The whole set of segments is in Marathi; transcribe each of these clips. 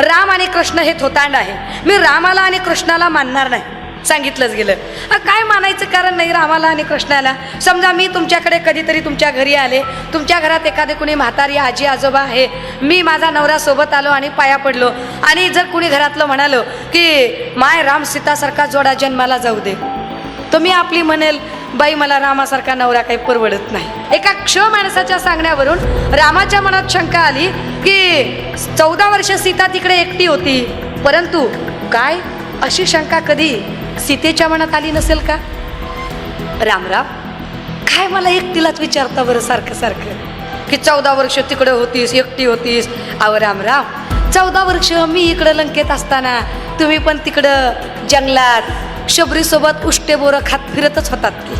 राम आणि कृष्ण हे थोतांड आहे. मी रामाला आणि कृष्णाला मानणार नाही. सांगितलंच गेलं. काय मानायचं कारण नाही रामाला आणि कृष्णाला? समजा मी तुमच्याकडे कधीतरी तुमच्या घरी आले. तुमच्या घरात एखादे कुणी म्हातारी आजी आजोबा आहे. मी माझा नवरा सोबत आलो आणि पाया पडलो. आणि जर कुणी घरातलं म्हणालो की माय राम सीतासारखा जोडा जन्माला जाऊ दे. तर मी आपली म्हणेल बाई मला रामासारखा नवरा काही परवडत नाही. एका क्ष माणसाच्या सांगण्यावरून रामाच्या मनात शंका आली की चौदा वर्ष सीता तिकडे एकटी होती. परंतु काय? अशी शंका कधी सीतेच्या मनात आली नसेल का? रामराम काय मला एकटीलाच विचारता बरं सारखं सारखं? की चौदा वर्ष तिकडे होतीस एकटी होतीस? अहो रामराम चौदा वर्ष मी इकडं लंकेत असताना तुम्ही पण तिकडं जंगलात शबरीसोबत उष्टे बोरं खात फिरतच होतात की.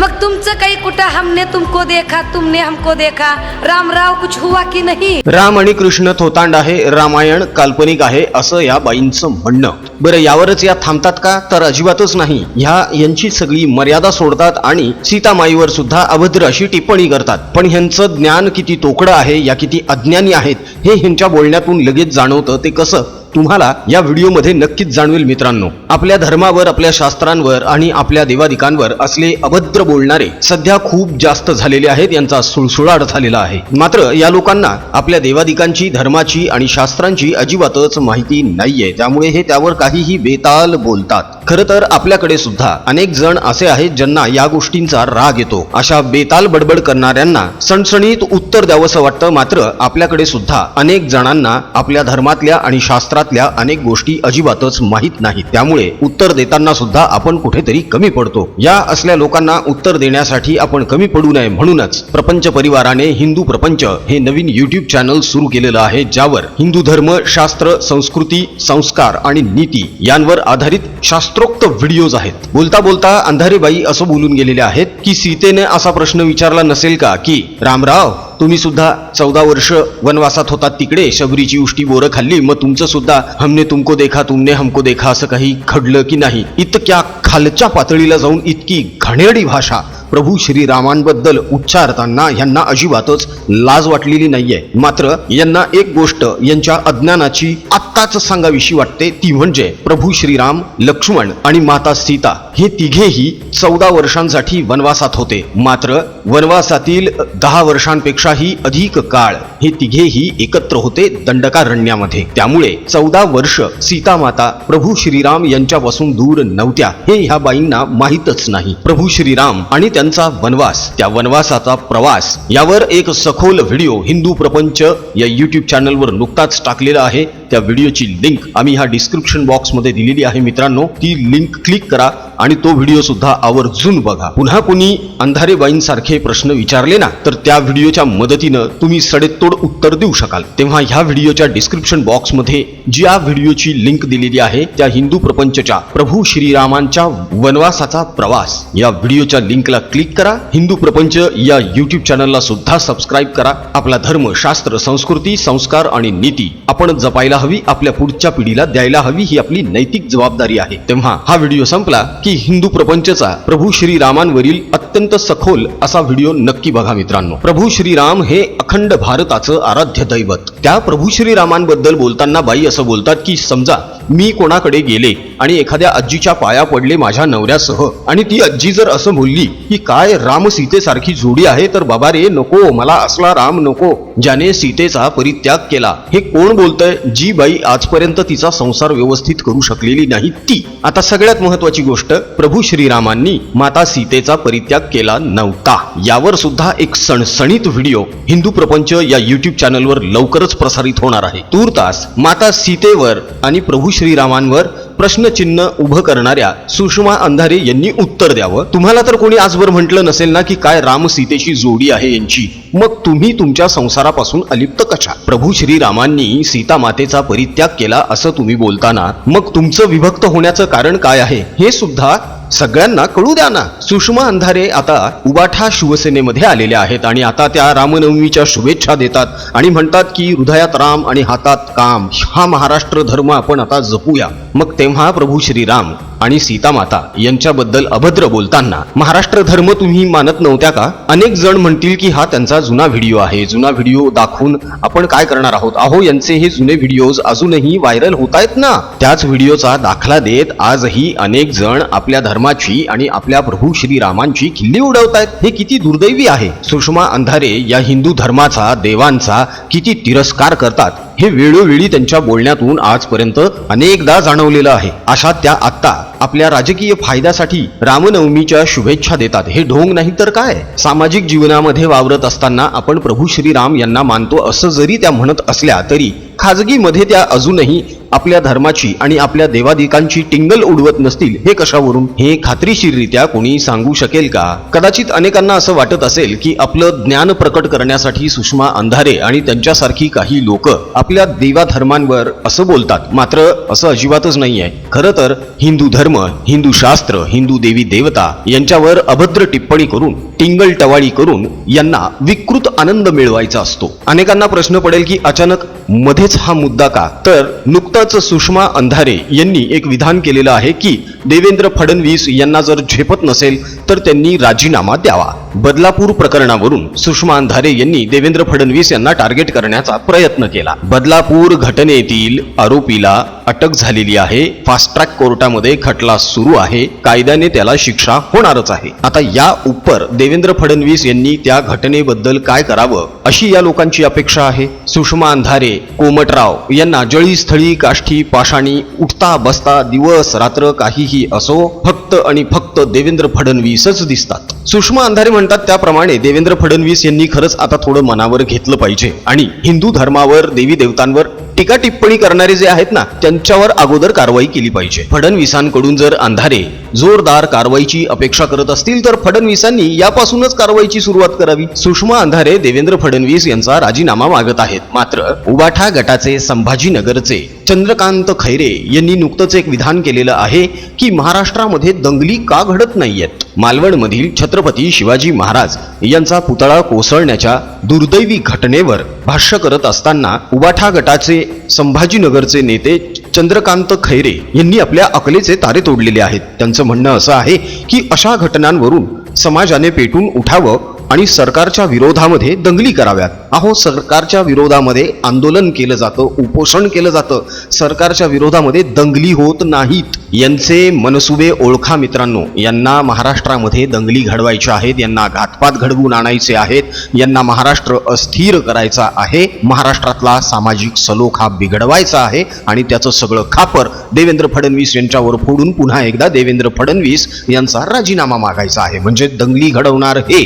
मग तुमचं काही कुठं हमने तुमको देखा तुमने हमको देखा? रामराव कुछ हुआ की नाही? राम आणि कृष्ण थोतांड आहे रामायण काल्पनिक आहे असं या बाईंचं म्हणणं. बरं यावरच या थांबतात का? तर अजिबातच नाही. ह्या यांची सगळी मर्यादा सोडतात आणि सीतामाईवर सुद्धा अभद्र अशी टिप्पणी करतात. पण ह्यांचं ज्ञान किती तोकडं आहे या किती अज्ञानी आहेत हे ह्यांच्या बोलण्यातून लगेच जाणवतं ते कसं? तुम्हाला या व्हिडिओमध्ये नक्कीच जाणवेल मित्रांनो. आपल्या धर्मावर आपल्या शास्त्रांवर आणि आपल्या देवादिकांवर असले अभद्र बोलणारे सध्या खूप जास्त झालेले आहेत यांचा सुळसुळाट झालेला आहे. मात्र या लोकांना आपल्या देवादिकांची धर्माची आणि शास्त्रांची अजिबातच माहिती नाहीये. त्यामुळे हे त्यावर काहीही बेताल बोलतात. खरं तर आपल्याकडे सुद्धा अनेक जण असे आहेत ज्यांना या गोष्टींचा राग येतो. अशा बेताल बडबड करणाऱ्यांना सणसणीत उत्तर द्यावंसं वाटतं मात्र आपल्याकडे सुद्धा अनेक जणांना आपल्या धर्मातल्या आणि जगातल्या अनेक गोष्टी अजिबातच माहीत नाहीत. त्यामुळे उत्तर देताना सुद्धा आपण कुठेतरी कमी पडतो. या असल्या लोकांना उत्तर देण्यासाठी आपण कमी पडू नये म्हणूनच प्रपंच परिवाराने हिंदू प्रपंच हे नवीन युट्यूब चॅनल सुरू केलेलं आहे ज्यावर हिंदू धर्म शास्त्र संस्कृती संस्कार आणि नीती यांवर आधारित शास्त्रोक्त व्हिडिओज आहेत. बोलता बोलता अंधारेबाई असं बोलून गेलेले आहेत की सीतेने असा प्रश्न विचारला नसेल का की रामराव तुम्ही सुद्धा चौदा वर्ष वनवासात होतात तिकडे शबरीची उष्टी बोरं खाल्ली मग तुमचं सुद्धा हमने तुमको देखा तुमने हमको देखा असं काही घडलं की नाही? इतक्या खालच्या पातळीला जाऊन इतकी घाणेरडी भाषा प्रभू श्रीरामांबद्दल उच्चारताना यांना अजिबातच लाज वाटलेली नाहीये. मात्र यांना एक गोष्ट यांच्या अज्ञानाची आत्ताच सांगावीशी वाटते ती म्हणजे प्रभू श्रीराम लक्ष्मण आणि माता सीता हे तिघेही चौदा वर्षांसाठी वनवासात होते. मात्र वनवासातील दहा वर्षांपेक्षाही अधिक काळ हे तिघेही एकत्र होते दंडकारण्यामध्ये. त्यामुळे चौदा वर्ष सीता माता प्रभू श्रीराम यांच्यापासून दूर नव्हत्या हे ह्या बाईंना माहीतच नाही. प्रभू श्रीराम आणि त्यांचा वनवास त्या वनवासाचा प्रवास यावर एक सखोल व्हिडिओ हिंदू प्रपंच या युट्यूब चॅनलवर नुकताच टाकलेला आहे. त्या व्हिडिओची लिंक आम्ही ह्या डिस्क्रिप्शन बॉक्समध्ये दिलेली आहे मित्रांनो. ती लिंक क्लिक करा आणि तो व्हिडिओ सुद्धा आवर्जून बघा. पुन्हा कुणी अंधारेबाईंसारखे प्रश्न विचारले ना तर त्या व्हिडिओच्या मदतीनं तुम्ही सडेतोड उत्तर देऊ शकाल. तेव्हा ह्या व्हिडिओच्या डिस्क्रिप्शन बॉक्समध्ये जी या व्हिडिओची लिंक दिलेली आहे त्या हिंदू प्रपंचच्या प्रभू श्रीरामांच्या वनवासाचा प्रवास या व्हिडिओच्या लिंकला क्लिक करा. हिंदू प्रपंच या यूट्यूब चॅनलला सुद्धा सबस्क्राईब करा. आपला धर्म शास्त्र संस्कृती संस्कार आणि नीती आपण जपायला हवी आपल्या पुढच्या पिढीला द्यायला हवी ही आपली नैतिक जबाबदारी आहे. तेव्हा हा व्हिडिओ संपला की हिंदू प्रपंचचा प्रभू श्रीरामांवरील अत्यंत सखोल असा व्हिडिओ नक्की बघा मित्रांनो. प्रभू श्रीराम हे अखंड भारताचं आराध्य दैवत. त्या प्रभू श्रीरामांबद्दल बोलताना बाई असं बोलतात की समजा मी कोणाकडे गेले आणि एखाद्या आजीच्या पाया पडले माझ्या नवऱ्यासह आणि ती आजी जर असं बोलली की काय राम सीतेसारखी जोडी आहे? तर बाबा रे नको मला असला राम नको ज्याने सीतेचा परित्याग केला. हे कोण बोलतंय? जी बाई आजपर्यंत तिचा संसार व्यवस्थित करू शकलेली नाही ती. आता सगळ्यात महत्वाची गोष्ट प्रभू श्रीरामांनी माता सीतेचा परित्याग केला नव्हता. यावर सुद्धा एक सणसणीत व्हिडिओ हिंदू प्रपंच या युट्यूब चॅनलवर लवकरच प्रसारित होणार आहे. तूर्तास माता सीतेवर आणि प्रभू श्रीरामांवर प्रश्नचिन्ह उभं करणाऱ्या सुषमा अंधारे यांनी उत्तर द्यावं. तुम्हाला तर कोणी आजवर म्हटलं नसेल ना की काय राम सीतेची जोडी आहे यांची. मग तुम्ही तुमच्या संसारापासून अलिप्त कशा? प्रभू श्रीरामांनी सीता मातेचा परित्याग केला असं तुम्ही बोलताना मग तुमचं विभक्त होण्याचं कारण काय आहे? हे सुद्धा सगळ्यांना कळू द्या ना. सुषमा अंधारे आता उबाठा शिवसेनेमध्ये आलेल्या आहेत आणि आता त्या रामनवमीच्या शुभेच्छा देतात आणि म्हणतात की हृदयात राम आणि हातात काम. हा महाराष्ट्र धर्म आपण आता जपूया. मग तेव्हा प्रभू श्रीराम. आणि सीतामाता यांच्याबद्दल अभद्र बोलताना महाराष्ट्र धर्म तुम्ही मानत नव्हत्या का? अनेक जण म्हणतील की हा त्यांचा जुना व्हिडिओ आहे. जुना व्हिडिओ दाखवून आपण काय करणार आहोत? अहो यांचे हे जुने व्हिडिओज अजूनही व्हायरल होत आहेत ना? त्याच व्हिडिओचा दाखला देत आजही अनेक जण आपल्या धर्माची आणि आपल्या प्रभू श्रीरामांची खिल्ली उडवतायत हे किती दुर्दैवी आहे. सुषमा अंधारे या हिंदू धर्माचा देवांचा किती तिरस्कार करतात. हे वेळोवेळी त्यांच्या बोलण्यातून आजपर्यंत अनेकदा जाणवलेलं आहे. अशा त्या आत्ता आपल्या राजकीय फायद्यासाठी रामनवमीच्या शुभेच्छा देतात. हे ढोंग नाही तर काय? सामाजिक जीवनामध्ये वावरत असताना आपण प्रभू श्रीराम यांना मानतो असं जरी त्या म्हणत असल्या तरी खाजगीमध्ये त्या अजूनही आपल्या धर्माची आणि आपल्या देवादिकांची टिंगल उडवत नसतील हे कशावरून? हे खात्रीशीररित्या कोणी सांगू शकेल का? कदाचित अनेकांना असं वाटत असेल की आपलं ज्ञान प्रकट करण्यासाठी सुषमा अंधारे आणि त्यांच्यासारखी काही लोक आपल्या देवाधर्मांवर असं बोलतात. मात्र असं अजिबातच नाही आहे खरं तर हिंदू धर्म हिंदू शास्त्र हिंदू देवी देवता यांच्यावर अभद्र टिप्पणी करून टिंगल टवाळी करून यांना विकृत आनंद मिळवायचा असतो. अनेकांना प्रश्न पडेल की अचानक मध्येच हा मुद्दा का? तर नुकताच सुषमा अंधारे यांनी एक विधान केलेलं आहे की देवेंद्र फडणवीस यांना जर झेपत नसेल तर त्यांनी राजीनामा द्यावा. बदलापूर प्रकरणावरून सुषमा अंधारे यांनी देवेंद्र फडणवीस यांना टार्गेट करण्याचा प्रयत्न केला. बदलापूर घटनेतील आरोपीला अटक झालेली आहे. फास्ट ट्रॅक कोर्टामध्ये खटला सुरू आहे. कायद्याने त्याला शिक्षा होणारच आहे. आता या उपर देवेंद्र फडणवीस यांनी त्या घटनेबद्दल काय करावं अशी या लोकांची अपेक्षा आहे. सुषमा अंधारे कोमटराव यांना जळीस्थळी काष्ठी पाषाणी उठता बसता दिवस रात्र काही काहीही असो फक्त आणि फक्त देवेंद्र फडणवीसच दिसतात. सुषमा अंधारे म्हणतात त्याप्रमाणे देवेंद्र फडणवीस यांनी खरंच आता थोडं मनावर घेतलं पाहिजे. आणि हिंदू धर्मावर देवी देवतांवर टीका टिप्पणी करणारे जे आहेत ना त्यांच्यावर अगोदर कारवाई केली पाहिजे. फडणवीसांकडून जर अंधारे जोरदार कारवाईची अपेक्षा करत असतील तर फडणवीसांनी यापासूनच कारवाईची सुरुवात करावी. सुषमा अंधारे देवेंद्र फडणवीस यांचा राजीनामा मागत आहेत. मात्र उबाठा गटाचे संभाजीनगरचे चंद्रकांत खैरे यांनी नुकतंच एक विधान केलेलं आहे की महाराष्ट्रामध्ये दंगली का घडत नाहीयेत? मालवणमधील छत्रपती शिवाजी महाराज यांचा पुतळा कोसळण्याच्या दुर्दैवी घटनेवर भाष्य करत असताना उबाठा गटाचे संभाजीनगरचे नेते चंद्रकांत खैरे यांनी आपल्या अकलेचे तारे तोडलेले आहेत. त्यांचं म्हणणं असं आहे की अशा घटनांवरून समाजाने पेटून उठावं आणि सरकारच्या विरोधामध्ये दंगली कराव्यात. अहो सरकारच्या विरोधामध्ये आंदोलन केलं जातं उपोषण केलं जातं. सरकारच्या विरोधामध्ये दंगली होत नाहीत. यांचे मनसुबे ओळखा मित्रांनो. यांना महाराष्ट्रामध्ये दंगली घडवायच्या आहेत यांना घातपात घडवून आणायचे आहेत यांना महाराष्ट्र अस्थिर करायचा आहे महाराष्ट्रातला सामाजिक सलोखा बिघडवायचा आहे आणि त्याचं सगळं खापर देवेंद्र फडणवीस यांच्यावर फोडून पुन्हा एकदा देवेंद्र फडणवीस यांचा राजीनामा मागायचा आहे. म्हणजे दंगली घडवणार हे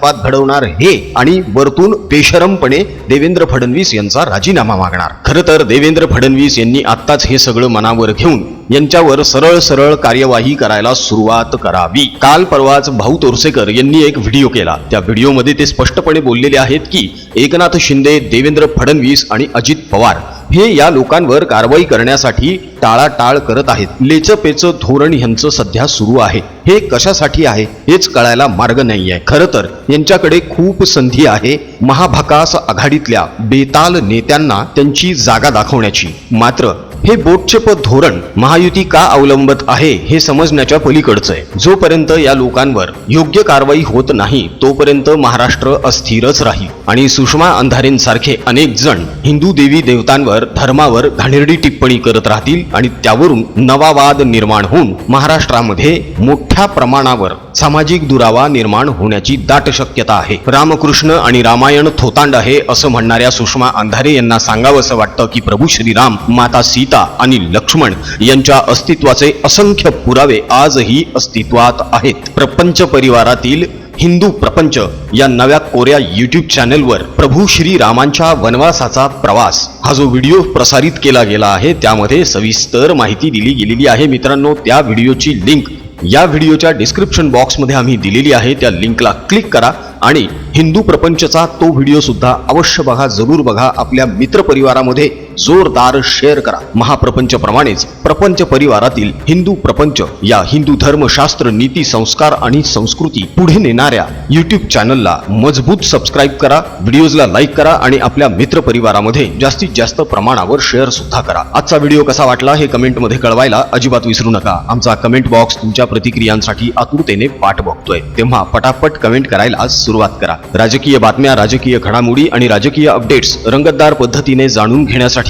घातपात घडवणार हे आणि वरतून बेशरमपणे देवेंद्र फडणवीस यांचा राजीनामा मागणार. खरं तर देवेंद्र फडणवीस यांनी आत्ताच हे सगळं मनावर घेऊन यांच्यावर सरळ सरळ कार्यवाही करायला सुरुवात करावी. काल परवाच भाऊ तोरसेकर यांनी एक व्हिडिओ केला. त्या व्हिडिओमध्ये ते स्पष्टपणे बोललेले आहेत की एकनाथ शिंदे देवेंद्र फडणवीस आणि अजित पवार हे या लोकांवर कारवाई करण्यासाठी टाळाटाळ करत आहेत. लेचपेचं धोरण ह्यांचं सध्या सुरू आहे. हे कशासाठी आहे हेच कळायला मार्ग नाहीये. खरं तर यांच्याकडे खूप संधी आहे महाभकास आघाडीतल्या बेताल नेत्यांना त्यांची जागा दाखवण्याची. मात्र हे बोटचेप धोरण महायुती का अवलंबत आहे हे समजण्याच्या पलीकडचं आहे. जोपर्यंत या लोकांवर योग्य कारवाई होत नाही तोपर्यंत महाराष्ट्र अस्थिरच राहील. आणि सुषमा अंधारेंसारखे अनेक जण हिंदू देवी देवतांवर धर्मावर घाणेरडी टिप्पणी करत राहतील आणि त्यावरून नवा वाद निर्माण होऊन महाराष्ट्रामध्ये मोठ्या प्रमाणावर सामाजिक दुरावा निर्माण होण्याची दाट शक्यता आहे. रामकृष्ण आणि रामायण थोतांड आहे असं म्हणणाऱ्या सुषमा अंधारे यांना सांगावंसं वाटतं की प्रभू श्रीराम माता सीत आणि लक्ष्मण यांच्या अस्तित्वाचे असंख्य पुरावे आजही अस्तित्वात आहेत. प्रपंच परिवारातील हिंदू प्रपंच या नव्या कोऱ्या युट्यूब चॅनलवर प्रभू श्री रामांच्या वनवासाचा प्रवास. हा जो व्हिडिओ प्रसारित केला गेला आहे त्यामध्ये सविस्तर माहिती दिली गेलेली आहे. मित्रांनो त्या व्हिडिओची लिंक या व्हिडिओच्या डिस्क्रिप्शन बॉक्समध्ये आम्ही दिलेली आहे. त्या लिंकला क्लिक करा आणि हिंदू प्रपंचचा तो व्हिडिओ सुद्धा अवश्य बघा. जरूर बघा. आपल्या मित्रपरिवारामध्ये जोरदार शेअर करा. महाप्रपंच प्रमाणेच प्रपंच परिवारातील हिंदू प्रपंच या हिंदू धर्मशास्त्र नीती संस्कार आणि संस्कृती पुढे नेणाऱ्या युट्यूब चॅनलला मजबूत सबस्क्राईब करा व्हिडिओजला लाईक करा आणि आपल्या मित्रपरिवारामध्ये जास्तीत जास्त प्रमाणावर शेअर सुद्धा करा. आजचा व्हिडिओ कसा वाटला हे कमेंटमध्ये कळवायला अजिबात विसरू नका. आमचा कमेंट बॉक्स तुमच्या प्रतिक्रियांसाठी आतुरतेने पाठ बघतोय. तेव्हा पटापट कमेंट करायला सुरुवात करा. राजकीय बातम्या राजकीय घडामोडी आणि राजकीय अपडेट्स रंगतदार पद्धतीने जाणून घेण्यासाठी